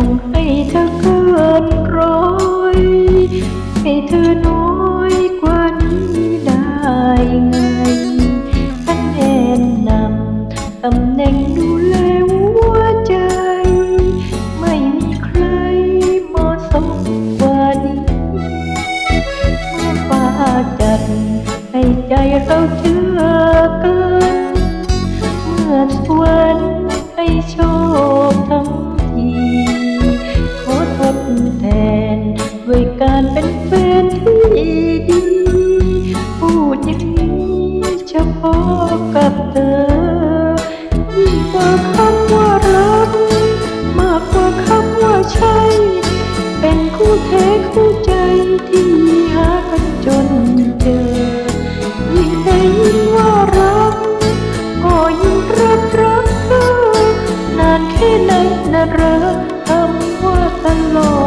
ส่งให้เธอเกินร้อยให้เธอน้อยกว่านี้ได้ไงฉันแนะนำตำแหน่งดูแลหัวใจ ไม่มีใครเหมาะสมกว่านี้เมื่อฟ้าจัดให้ใจเราเชื่อ แทน ด้วยการเป็นแฟนที่ดี พูดอย่างนี้เฉพาะกับเธอ ยิ่งกว่าคำว่ารัก มากกว่าคำว่าใช่ เป็นคู่แท้คู่ใจที่หากันจนเจอ ยิ่งได้ยินว่ารัก ก็ยิ่งรักรักเธอนานแค่ไหนนะรักคำว่าตลอด